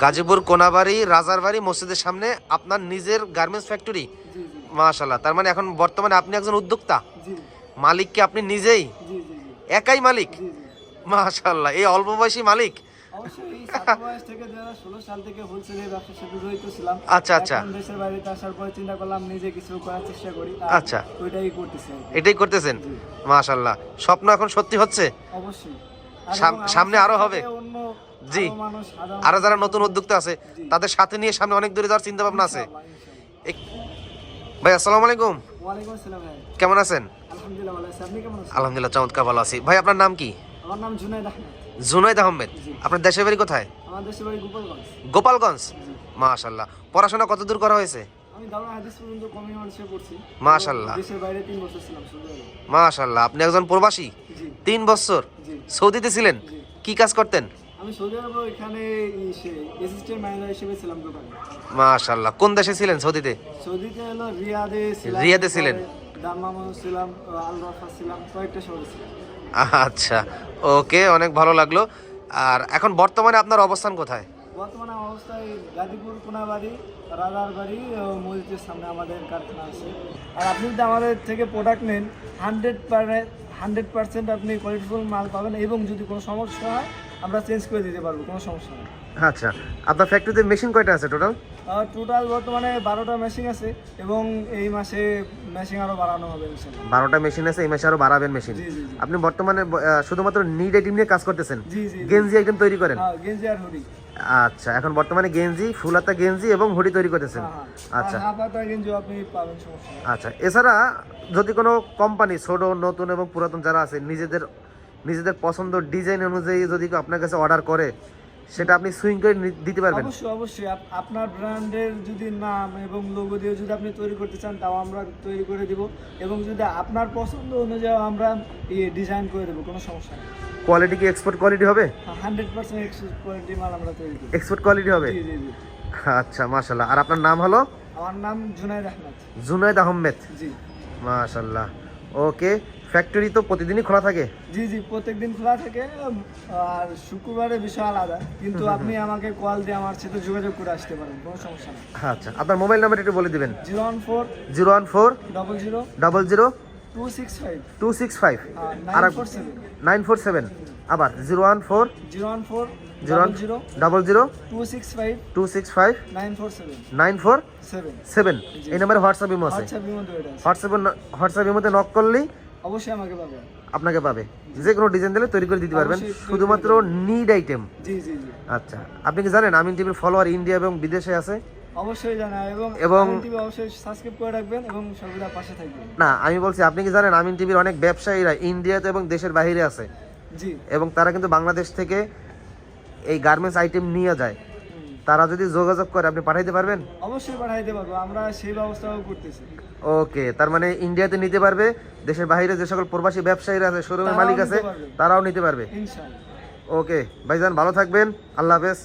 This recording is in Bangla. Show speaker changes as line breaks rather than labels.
গাজীপুর কোনাবাড়ি রাজারবাড়ি মসজিদের সামনে আপনার নিজের গার্মেন্টস ফ্যাক্টরি মাশাল্লাহ তার মানে এখন বর্তমানে আপনি একজন উদ্যোক্তা? মালিক কি আপনি নিজেই? একাই মালিক? মাশাল্লাহ এই অল্প বয়সী মালিক? আচ্ছা, আচ্ছা। আচ্ছা। এটাই করতেছেন। মাশাল্লাহ স্বপ্ন এখন সত্যি হচ্ছে?
অবশ্যই।
সামনে
আরও
হবে? জি। আরও যারা নতুন উদ্যোক্তা আছে তাদের সাথে নিয়ে সামনে অনেক দূরে যাওয়ার চিন্তা ভাবনা আছে। ভাই আসসালামু আলাইকুম। কেমন আছেন?
আলহামদুলিল্লাহ
চমৎকার ভালো আছি। ভাই আপনার নাম কি?
আমার নাম জুনাইদ আহমেদ।
জুনাইদ আহমেদ। আপনার দেশের বাড়ি কোথায়?
আমার দেশের বাড়ি গোপালগঞ্জ।
মাশাল্লাহ পড়াশোনা কত দূর করা হয়েছে? মাশাআল্লাহ।
দেশের বাইরে বছর ছিলাম
আপনি একজন প্রবাসী? তিন বছর। সৌদিতে ছিলেন? কি কাজ করতেন?
আমি সৌদি আরবে এখানে অ্যাসিস্ট্যান্ট ম্যানেজার হিসেবে ছিলাম দোকানে
মাশাল্লাহ কোন দেশে ছিলেন সৌদিতে?
সৌদিতে হলো রিয়াদে ছিলাম
রিয়াদে ছিলেন?
দাম্মামও ছিলাম আল রাফা ছিলাম কয়েকটা শহরে ছিলাম।
আচ্ছা ওকে অনেক ভালো লাগল। আর এখন বর্তমানে আপনার অবস্থান কোথায়?
বর্তমানে অবস্থায় গাজীপুর কোনাবাড়ি রাজার বাড়ি ও মসজিদের সামনে আমাদের কারখানা আছে। আর আপনি যদি আমাদের থেকে প্রোডাক্ট নেন হান্ড্রেড হান্ড্রেড পার্সেন্ট আপনি কোয়ালিটিফুল মাল পাবেন এবং যদি কোনো সমস্যা হয় আমরা চেঞ্জ করে দিতে পারব কোনো সমস্যা নেই।
আচ্ছা আপনার ফ্যাক্টরিতে মেশিন কয়টা আছে টোটাল
টোটাল বর্তমানে বারোটা মেশিন আছে এবং এই মাসে মেশিন আরও বাড়ানো হবে
বারোটা মেশিন আছে এই মাসে আরও বাড়াবেন মেশিন আপনি বর্তমানে শুধুমাত্র নিড আইটেম নিয়ে কাজ করতেছেন। গেঞ্জি আইটেম তৈরি করেন?
হ্যাঁ গেঞ্জি আর হুডি
আচ্ছা এখন বর্তমানে গেঞ্জি ফুলাতা গেঞ্জি এবং হুডি তৈরি করতেছেন।
হ্যাঁ হ্যাঁ।
আচ্ছা। আচ্ছা এছাড়া যদি কোনো কোম্পানি ছোট নতুন এবং পুরাতন যারা আছে নিজেদের নিজেদের পছন্দ ডিজাইন অনুযায়ী যদি আপনার কাছে অর্ডার করে সেটা আপনি সুইং করে দিতে পারবেন।
অবশ্যই অবশ্যই। আপনার ব্র্যান্ডের যদি নাম এবং লোগো দিয়ে যদি আপনি তৈরি করতে চান তাও আমরা তৈরি করে দিব। এবং যদি আপনার পছন্দ অনুযায়ী আমরা ইয়ে ডিজাইন করে দেবো কোনো সমস্যা নেই।
কোয়ালিটি কি এক্সপোর্ট কোয়ালিটি হবে?
হান্ড্রেড পার্সেন্ট কোয়ালিটি মাল আমরা তৈরি করি।
এক্সপোর্ট কোয়ালিটি হবে?
জি জি
আচ্ছা মাশাল্লাহ আর আপনার নাম হলো?
আমার নাম জুনাইদ আহমেদ।
জুনাইদ আহমেদ।
জি।
মাশাল্লাহ ওকে ফ্যাক্টরি তো প্রতিদিনই খোলা থাকে?
জি জি প্রত্যেকদিন খোলা থাকে। আর শুক্রবারে বিষয় আলাদা। কিন্তু আপনি আমাকে কল দিয়ে আমার সাথে যোগাযোগ করে আসতে পারেন কোনো সমস্যা নেই।
আচ্ছা আপনার মোবাইল নাম্বার একটু বলে দিবেন।
Zero one four
zero one four
double zero
double zero
two six five
five
nine four seven
আবার zero one four
zero one four
zero one
zero
double zero
two six five
two six five
nine four seven
nine four
seven
seven এই নাম্বারে হোয়াটসঅ্যাপ ইমো আছে।
হোয়াটসঅ্যাপ
হোয়াটসঅ্যাপে ইমোতে নক করলেই
অবশ্যই আমাকে পাবেন
আপনাকে পাবে। যে কোনো ডিজাইন দিলে তৈরি করে দিতে পারবেন। শুধুমাত্র নিড আইটেম
জি জি জি।
আচ্ছা। আপনি কি জানেন আমিন টিভির ফলোয়ার ইন্ডিয়া এবং বিদেশে আছে।
অবশ্যই জানা এবং
এবং-
এবং টিভি অবশ্যই সাবস্ক্রাইব করে রাখবেন এবং সর্বদা পাশে থাকবেন।
না আমি বলছি আপনি কি জানেন আমিন টিভির অনেক ব্যবসায়ীরা ইন্ডিয়াতে এবং দেশের বাইরে আছে।
জি।
এবং তারা কিন্তু বাংলাদেশ থেকে এই গার্মেন্টস আইটেম নিয়ে যায়। তারা যদি যোগাযোগ করে আপনি পাঠাইতে পারবেন?
অবশ্যই পাঠাইতে পারব আমরা সেই ব্যবস্থাও করতেছি।
ওকে তার মানে ইন্ডিয়াতে নিতে পারবে দেশের বাইরে যে সকল প্রবাসী ব্যবসায়ীরা আছে শোরুমের মালিক আছে তারাও নিতে পারবে।
ইনশাআল্লাহ।
ওকে ভাইজান ভালো থাকবেন আল্লাহ হাফেজ।